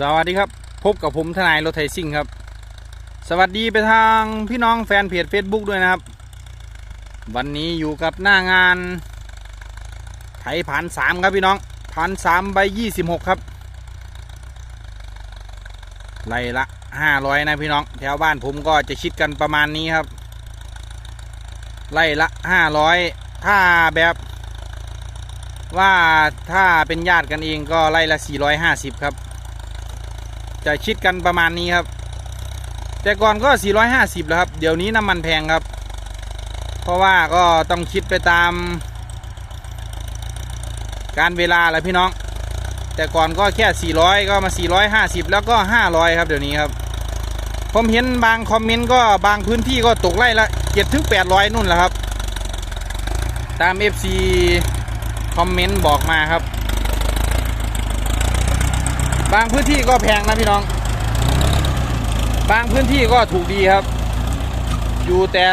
สวัสดีครับ พบกับผมทนายรถไทยซิ่งครับ สวัสดีไปทางพี่น้องแฟนเพจ Facebook ด้วยนะครับ วันนี้อยู่กับหน้างานไถผ่านสามครับพี่น้องผ่านสามใบยี่สิบหกครับไล่ละห้าร้อยนะพี่น้อง แถวบ้านผมก็จะคิดกันประมาณนี้ครับไล่ละห้าร้อยถ้าแบบว่าถ้าเป็นญาติกันเองก็ไล่ละสี่ร้อยห้าสิบครับ จะคิดกันประมาณนี้ครับ แต่ก่อนก็ 450 แล้วครับ เดี๋ยวนี้น้ำมันแพงครับ เพราะว่าก็ต้องคิดไปตาม การเวลาแหละพี่น้อง แต่ก่อนก็แค่ 400 ก็มา 450 แล้วก็ 500 ครับเดี๋ยวนี้ครับ ผมเห็นบางคอมเมนต์ก็บางพื้นที่ก็ตกไล่ละ7ถึง800 นู่นแหละครับ ตาม FC คอมเมนต์บอกมาครับ บางพื้นที่ก็แพงนะพี่น้อง บางพื้นที่ก็ถูกดีครับ อยู่แต่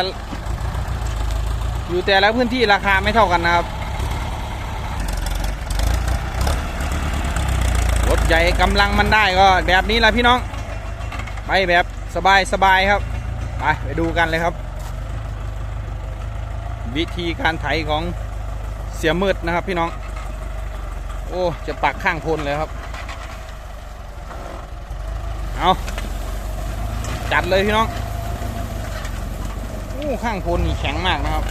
อยู่แต่ละพื้นที่ราคาไม่เท่ากันนะครับ รถใหญ่กำลังมันได้ก็แบบนี้แหละพี่น้อง ไปแบบสบายสบายครับ ไปไปดูกันเลยครับ วิธีการไถของเสียมืดนะครับพี่น้อง โอ้ จะปักข้างพนเลยครับ เอาจัดเลยพี่น้องอู้ข้างโพนนี่แข็งมากนะครับ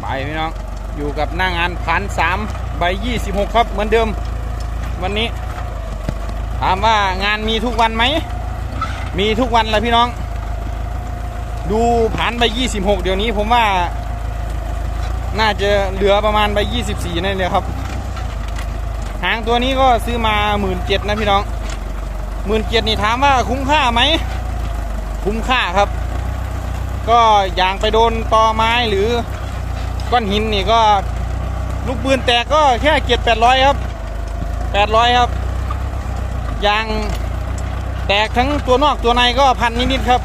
ไปพี่น้องอยู่กับหน้างานพันสามใบยี่สิบหกครับเหมือนเดิม วันนี้ ถามว่างานมีทุกวันไหม มีทุกวันเลยพี่น้อง ดูผ่านใบยี่สิบหกเดี๋ยวนี้ผมว่า น่าจะเหลือประมาณใบยี่สิบสี่นั่นเลยครับ หางตัวนี้ก็ซื้อมาหมื่นเจ็ดนะพี่น้องหมื่นเจ็ดนี่ถามว่าคุ้มค่าไหม คุ้มค่าครับ ก็อย่างไปโดนตอไม้หรือก้อนหินนี่ก็ลูกปืนแตกก็แค่เจ็ดแปดร้อยครับแปดร้อยครับยางแตกทั้งตัวนอกตัวในก็พันนิดๆครับ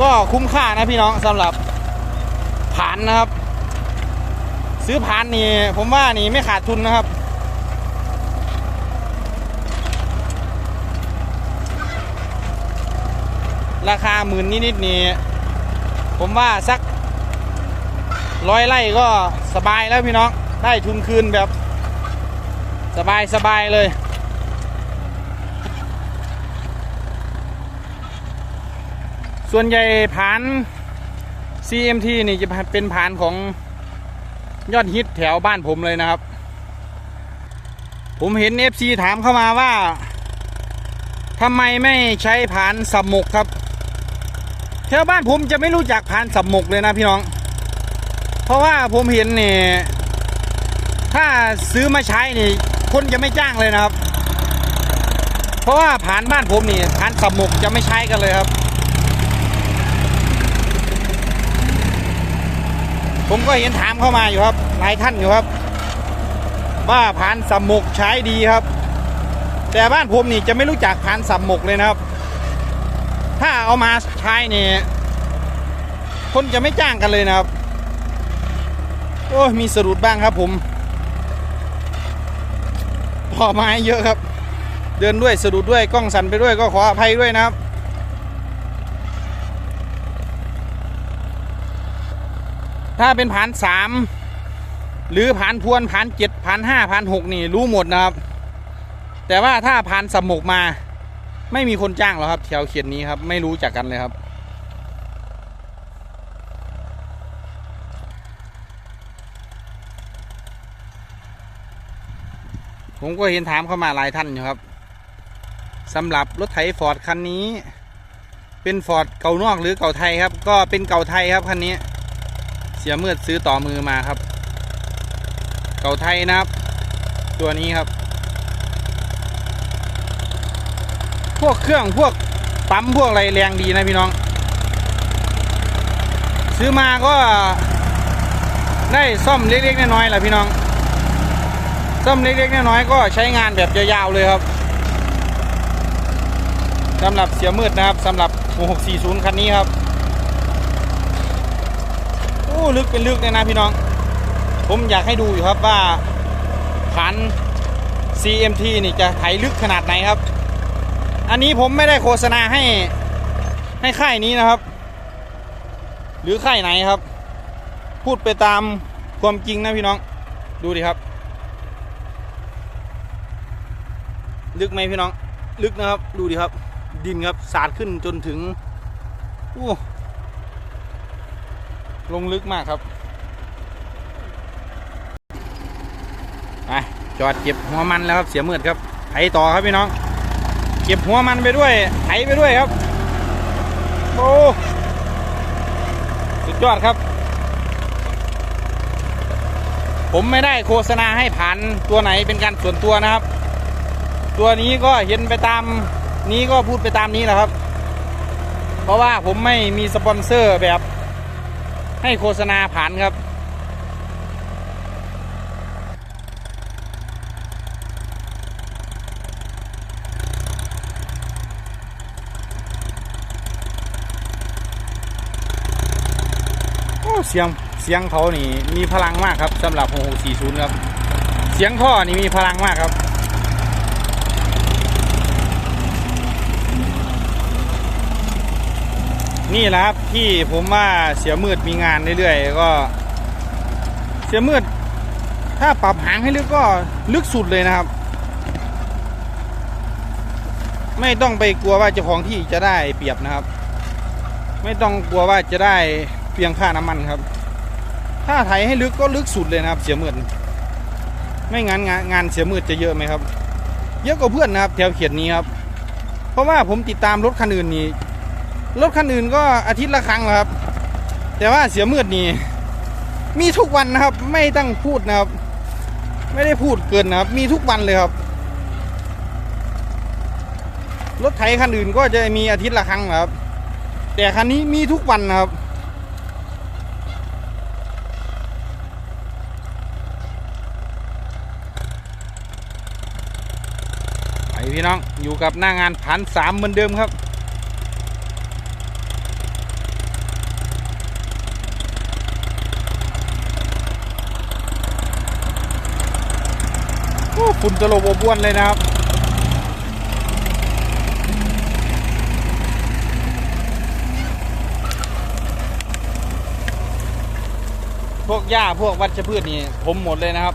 ก็คุ้มค่านะพี่น้องสำหรับผ่านนะครับ ซื้อผ่านนี่ผมว่านี่ไม่ขาดทุนนะครับ ราคาหมื่นนิดๆนี่ผมว่าสักร้อยไร่ก็สบายแล้วพี่น้อง ได้ทุนคืนแบบ สบายสบายเลย ส่วนใหญ่ผาน CMT นี่จะเป็นผานของ ยอดฮิตแถวบ้านผมเลยนะครับ ผมเห็น FC ถามเข้ามาว่าทำไมไม่ใช้ผานสับหมกครับ แถวบ้านผมจะไม่รู้จักผานสับหมกเลยนะพี่น้อง เพราะว่าผมเห็นเนี่ยถ้าซื้อมาใช้นี่คนจะไม่จ้างเลยนะครับ เพราะว่าผานบ้านผมนี่ผานสับหมกจะไม่ใช้กันเลยครับ ผมก็เห็นถามเข้ามาอยู่ครับ หลายท่านอยู่ครับ ว่าผานสับหมกใช้ดีครับ แต่บ้านผมนี่จะไม่รู้จักผานสับหมกเลยนะครับ ถ้าเอามาใช้เนี่ยคนจะไม่จ้างกันเลยนะครับ โอ้ยมีสะดุดบ้างครับผมพอไม้เยอะครับ เดินด้วยสะดุดด้วยกล้องสั่นไปด้วยก็ขออภัยด้วยนะครับ ถ้าเป็นผานสามหรือผานพวนผานเจ็ดผานห้าผานหกนี่รู้หมดนะครับ แต่ว่าถ้าผานสมกมา ไม่มีคนจ้างหรอกครับแถวเขียนนี้ครับ ไม่รู้จักกันเลยครับ ผมก็เห็นถามเข้ามาหลายท่านอยู่ครับสำหรับรถไถฟอร์ดคันนี้ เป็นฟอร์ดเก่านอกหรือเก่าไทยครับ ก็เป็นเก่าไทยครับคันนี้ สียมื่อซื้อต่อมือมาครับ เก่าไทยนะครับ ตัวนี้ครับ พวกเครื่องพวกปั๊มพวกอะไรแรงดีนะพี่น้อง ซื้อมาก็ได้ซ่อมเล็กๆน้อยๆแหละพี่น้อง ซ่อมเล็กๆน้อยๆก็ใช้งานแบบยาวๆเลยครับสำหรับเสียมืดนะครับสำหรับ6640 คันนี้ครับ ลึกเป็นลึกเลยนะพี่น้อง ผมอยากให้ดูอยู่ครับว่าขัน CMT นี่จะไถลึกขนาดไหนครับ อันนี้ผมไม่ได้โฆษณาให้ให้ค่ายนี้นะครับ หรือค่ายไหนครับ พูดไปตามความจริงนะพี่น้อง ดูดิครับ ลึกไหมพี่น้อง ลึกนะครับ ดูดิครับ ดินครับสาดขึ้นจนถึงโอ้ ลงลึกมากครับไปจอดเก็บหัวมันแล้วครับเสียมืดครับไถต่อครับพี่น้อง เก็บหัวมันไปด้วยไถไปด้วยครับโอ้สุดยอดครับ ผมไม่ได้โฆษณาให้ผ่านตัวไหนเป็นการส่วนตัวนะครับ ตัวนี้ก็เห็นไปตามนี้ก็พูดไปตามนี้แหละครับ เพราะว่าผมไม่มีสปอนเซอร์แบบ ให้โฆษณาผ่านครับโอ้เสียงเสียงเขานี่มีพลังมากครับสำหรับ 6640 ครับ เสียงท่อนี่มีพลังมากครับ นี่แหละครับที่ผมว่าเสียมืดมีงานเรื่อยๆก็ เสียมืด ถ้าปรับหางให้ลึกก็ลึกสุดเลยนะครับ ไม่ต้องไปกลัวว่าเจ้าของที่จะได้เปรียบนะครับ ไม่ต้องกลัวว่าจะได้เพียงค่าน้ำมันครับ ถ้าไถให้ลึกก็ลึกสุดเลยนะครับ เสียมืดไม่งั้นงานงานเสียมืดจะเยอะไหมครับ เยอะกว่าเพื่อนนะครับ แถวเขียนนี้ครับ เพราะว่าผมติดตามรถคันอื่นนี่ รถคันอื่นก็อาทิตย์ละครั้งครับ แต่ว่าเสียมืดนี่มีทุกวันนะครับ ไม่ต้องพูดนะครับ ไม่ได้พูดเกินนะครับ มีทุกวันเลยครับ รถไถคันอื่นก็จะมีอาทิตย์ละครั้งครับ แต่คันนี้มีทุกวันนะครับไปพี่น้องอยู่กับหน้างานพันสามเหมือนเดิมครับ ฝุ่นตลบอบอวนเลยนะครับ พวกหญ้าพวกวัชพืชนี่ผมหมดเลยนะครับ